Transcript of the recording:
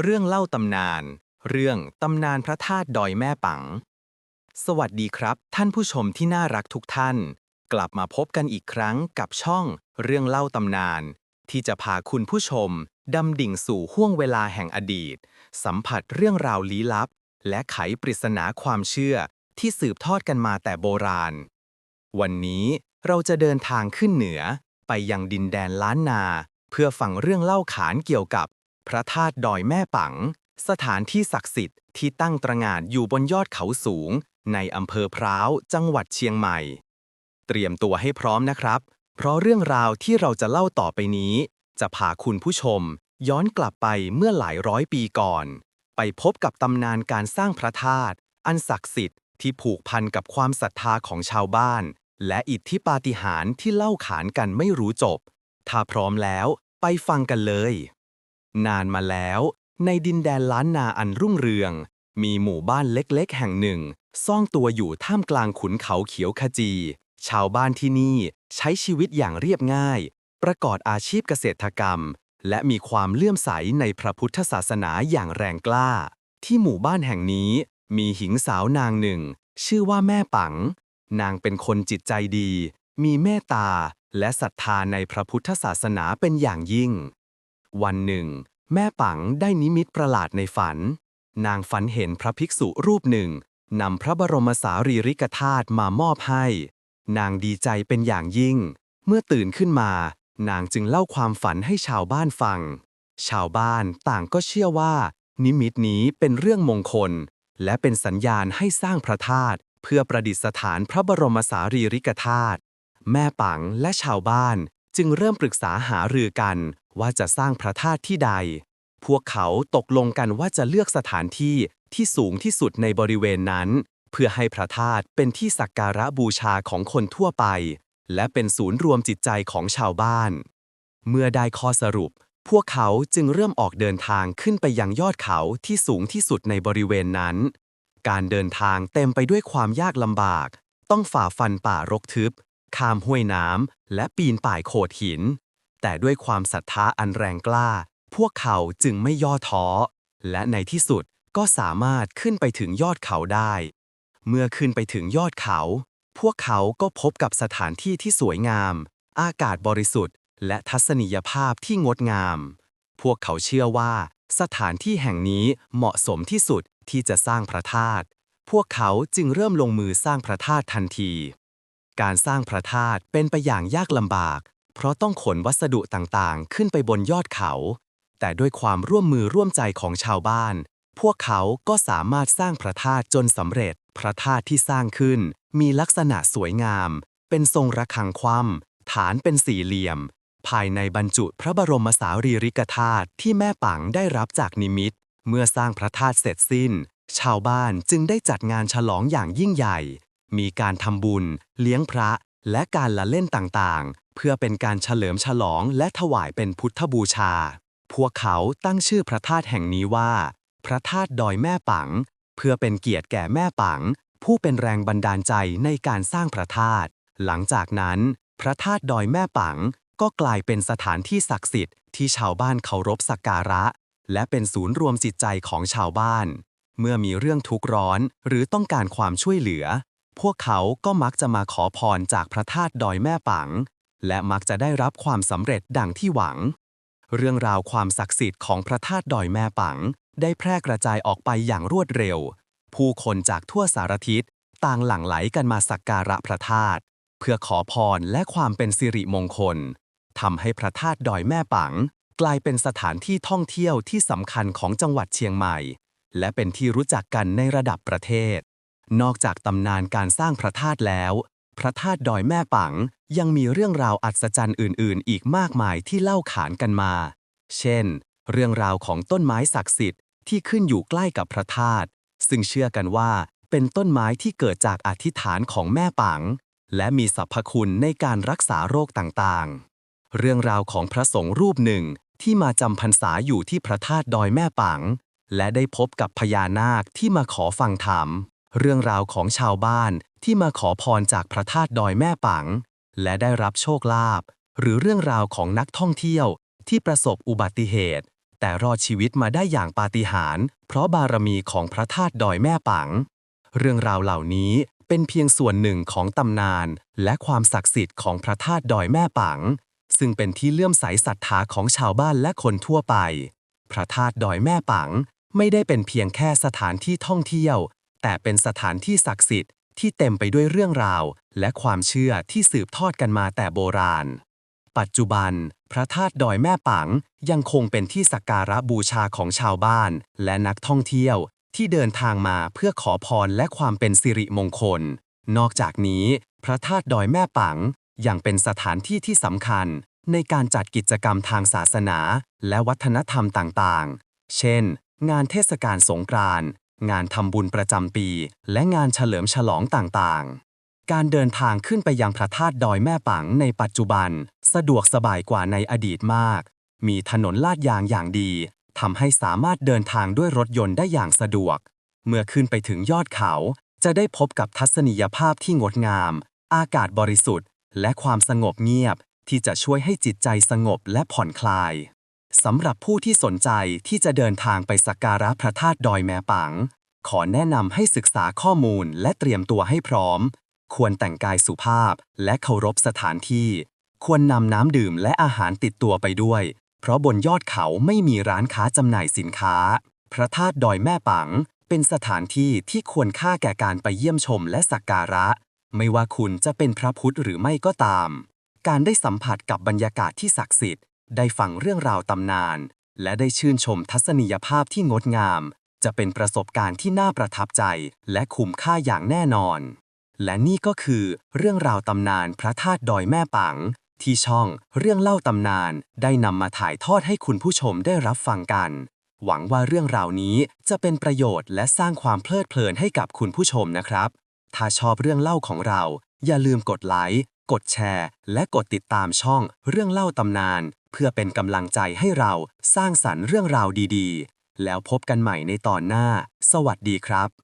เรื่องเล่าตำนาน เรื่องตำนานพระธาตุดอยแม่ปัง สวัสดีครับ ท่านผู้ชมที่น่ารักทุกท่าน กลับมาพบกันอีกครั้งกับช่องเรื่องเล่าตำนาน ที่จะพาคุณผู้ชมดำดิ่งสู่ห้วงเวลาแห่งอดีต สัมผัสเรื่องราวลี้ลับ และไขปริศนาความเชื่อที่สืบทอดกันมาแต่โบราณ วันนี้เราจะเดินทางขึ้นเหนือไปยังดินแดนล้านนา เพื่อฟังเรื่องเล่าขานเกี่ยวกับ พระธาตุดอยแม่ปัง สถานที่ศักดิ์สิทธิ์ที่ตั้งตระหง่านอยู่บนยอดเขาสูง ในอำเภอพร้าว จังหวัดเชียงใหม่ เตรียมตัวให้พร้อมนะครับ เพราะเรื่องราวที่เราจะเล่าต่อไปนี้ จะพาคุณผู้ชม ย้อนกลับไปเมื่อหลายร้อยปีก่อน ไปพบกับตำนานการสร้างพระธาตุอันศักดิ์สิทธิ์ที่ผูกพันกับความศรัทธาของชาวบ้าน และอิทธิปาฏิหาริย์ที่เล่าขานกันไม่รู้จบ ถ้าพร้อมแล้ว ไปฟังกันเลย นานมาแล้ว ในดินแดนล้านนาอันรุ่งเรือง มีหมู่บ้านเล็กๆ แห่งหนึ่ง ซ่องตัวอยู่ท่ามกลางขุนเขาเขียวขจี ชาวบ้านที่นี่ใช้ชีวิตอย่างเรียบง่าย ประกอบอาชีพเกษตรกรรม และมีความเลื่อมใสในพระพุทธศาสนาอย่างแรงกล้า ที่หมู่บ้านแห่งนี้ มีหญิงสาวนางหนึ่ง ชื่อว่าแม่ปัง นางเป็นคนจิตใจดี มีเมตตาและศรัทธาในพระพุทธศาสนาเป็นอย่างยิ่ง วันหนึ่ง แม่ปังได้นิมิตประหลาดในฝัน นางฝันเห็นพระภิกษุรูปหนึ่งนำพระบรมสารีริกธาตุมามอบให้ นางดีใจเป็นอย่างยิ่ง เมื่อตื่นขึ้นมา นางจึงเล่าความฝันให้ชาวบ้านฟัง ชาวบ้านต่างก็เชื่อว่า นิมิตนี้เป็นเรื่องมงคล และเป็นสัญญาณให้สร้างพระธาตุเพื่อประดิษฐานพระบรมสารีริกธาตุแม่ปังและชาวบ้านจึงเริ่มปรึกษาหารือกัน ว่าจะสร้างพระธาตุที่ใด พวกเขาตกลงกันว่าจะเลือกสถานที่ที่สูงที่สุดในบริเวณนั้น เพื่อให้พระธาตุเป็นที่สักการะบูชาของคนทั่วไป และเป็นศูนย์รวมจิตใจของชาวบ้าน เมื่อได้ข้อสรุป พวกเขาจึงเริ่มออกเดินทางขึ้นไปยังยอดเขาที่สูงที่สุดในบริเวณนั้น การเดินทางเต็มไปด้วยความยากลำบาก ต้องฝ่าฟันป่ารกทึบข้ามห้วยน้ำและปีนป่ายโขดหิน แต่ด้วยความศรัทธาอันแรงกล้า พวกเขาจึงไม่ย่อท้อ และในที่สุดก็สามารถขึ้นไปถึงยอดเขาได้ เมื่อขึ้นไปถึงยอดเขา พวกเขาก็พบกับสถานที่ที่สวยงาม อากาศบริสุทธิ์ และทัศนียภาพที่งดงาม พวกเขาเชื่อว่า สถานที่แห่งนี้เหมาะสมที่สุดที่จะสร้างพระธาตุ พวกเขาจึงเริ่มลงมือสร้างพระธาตุทันที การสร้างพระธาตุเป็นไปอย่างยากลำบาก เพราะต้องขนวัสดุต่างๆ ขึ้นไปบนยอดเขา แต่ด้วยความร่วมมือร่วมใจของชาวบ้าน พวกเขาก็สามารถสร้างพระธาตุจนสำเร็จ พระธาตุที่สร้างขึ้น มีลักษณะสวยงาม เป็นทรงระฆังคว่ำฐานเป็นสี่เหลี่ยม ภายในบรรจุพระบรมสารีริกธาตุที่แม่ปังได้รับจากนิมิต เมื่อสร้างพระธาตุเสร็จสิ้น ชาวบ้านจึงได้จัดงานฉลองอย่างยิ่งใหญ่ มีการทำบุญ เลี้ยงพระ และการละเล่นต่างๆ เพื่อเป็นการเฉลิมฉลองและถวายเป็นพุทธบูชา พวกเขาตั้งชื่อพระธาตุแห่งนี้ว่า พระธาตุดอยแม่ปัง เพื่อเป็นเกียรติแก่แม่ปัง ผู้เป็นแรงบันดาลใจในการสร้างพระธาตุ หลังจากนั้น พระธาตุดอยแม่ปังก็กลายเป็นสถานที่ศักดิ์สิทธิ์ที่ชาวบ้านเคารพสักการะ และเป็นศูนย์รวมจิตใจของชาวบ้าน เมื่อมีเรื่องทุกข์ร้อนหรือต้องการความช่วยเหลือ พวกเขาก็มักจะมาขอพรจากพระธาตุดอยแม่ปัง และมักจะได้รับความสำเร็จดังที่หวัง เรื่องราวความศักดิ์สิทธิ์ของพระธาตุดอยแม่ปัง ได้แพร่กระจายออกไปอย่างรวดเร็ว ผู้คนจากทั่วสารทิศต่างหลั่งไหลกันมาสักการะพระธาตุเพื่อขอพรและความเป็นสิริมงคลทำให้พระธาตุดอยแม่ปัง กลายเป็นสถานที่ท่องเที่ยวที่สำคัญของจังหวัดเชียงใหม่ และเป็นที่รู้จักกันในระดับประเทศ นอกจากตำนานการสร้างพระธาตุแล้ว พระธาตุดอยแม่ปังยังมีเรื่องราวอัศจรรย์อื่น ๆ อีกมากมายที่เล่าขานกันมา เช่น เรื่องราวของต้นไม้ศักดิ์สิทธิ์ที่ขึ้นอยู่ใกล้กับพระธาตุ ซึ่งเชื่อกันว่าเป็นต้นไม้ที่เกิดจากอธิษฐานของแม่ปัง และมีสรรพคุณในการรักษาโรคต่างๆ เรื่องราวของพระสงฆ์รูปหนึ่งที่มาจำพรรษาอยู่ที่พระธาตุดอยแม่ปัง และได้พบกับพญานาคที่มาขอฟังธรรม เรื่องราวของชาวบ้านที่มาขอพรจากพระธาตุดอยแม่ปัง และได้รับโชคลาภหรือเรื่องราวของนักท่องเที่ยวที่ประสบอุบัติเหตุ แต่รอดชีวิตมาได้อย่างปาฏิหาริย์เพราะบารมีของพระธาตุดอยแม่ปัง เรื่องราวเหล่านี้เป็นเพียงส่วนหนึ่งของตำนาน และความศักดิ์สิทธิ์ของพระธาตุดอยแม่ปัง ซึ่งเป็นที่เลื่อมใสศรัทธาของชาวบ้านและคนทั่วไป พระธาตุดอยแม่ปังไม่ได้เป็นเพียงแค่สถานที่ท่องเที่ยว แต่เป็นสถานที่ศักดิ์สิทธิ์ที่เต็มไปด้วยเรื่องราว และความเชื่อที่สืบทอดกันมาแต่โบราณ ปัจจุบัน พระธาตุดอยแม่ปังยังคงเป็นที่สักการะบูชาของชาวบ้าน และนักท่องเที่ยวที่เดินทางมาเพื่อขอพรและความเป็นสิริมงคล นอกจากนี้ พระธาตุดอยแม่ปังยังเป็นสถานที่ที่สำคัญ ในการจัดกิจกรรมทางศาสนา และวัฒนธรรมต่างๆ เช่น งานเทศกาลสงกรานต์ งานทำบุญประจำปี และงานเฉลิมฉลองต่างๆ การเดินทางขึ้นไปยังพระธาตุดอยแม่ปังในปัจจุบัน สะดวกสบายกว่าในอดีตมาก มีถนนลาดยางอย่างดีทำให้สามารถเดินทางด้วยรถยนต์ได้อย่างสะดวก เมื่อขึ้นไปถึงยอดเขา จะได้พบกับทัศนียภาพที่งดงาม อากาศบริสุทธิ์ และความสงบเงียบที่จะช่วยให้จิตใจสงบและผ่อนคลาย สำหรับผู้ที่สนใจที่จะเดินทางไปสักการะพระธาตุดอยแม่ปัง ขอแนะนำให้ศึกษาข้อมูลและเตรียมตัวให้พร้อม ควรแต่งกายสุภาพและเคารพสถานที่ ควรนำน้ำดื่มและอาหารติดตัวไปด้วย เพราะบนยอดเขาไม่มีร้านค้าจำหน่ายสินค้า พระธาตุดอยแม่ปัง เป็นสถานที่ที่ควรค่าแก่การไปเยี่ยมชมและสักการะ ไม่ว่าคุณจะเป็นพระพุทธหรือไม่ก็ตาม การได้สัมผัสกับบรรยากาศที่ศักดิ์สิทธิ์ ได้ฟังเรื่องราวตำนาน และได้ชื่นชมทัศนียภาพที่งดงาม จะเป็นประสบการณ์ที่น่าประทับใจ และคุ้มค่าอย่างแน่นอน และนี่ก็คือเรื่องราวตำนานพระธาตุดอยแม่ปัง ที่ช่องเรื่องเล่าตำนานได้นำมาถ่ายทอดให้คุณผู้ชมได้รับฟังกัน หวังว่าเรื่องราวนี้จะเป็นประโยชน์และสร้างความเพลิดเพลินให้กับคุณผู้ชมนะครับ ถ้าชอบเรื่องเล่าของเรา อย่าลืมกดไลค์กดแชร์ และกดติดตามช่องเรื่องเล่าตำนาน เพื่อเป็นกำลังใจให้เราสร้างสรรค์เรื่องราวดีๆ แล้วพบกันใหม่ในตอนหน้า สวัสดีครับ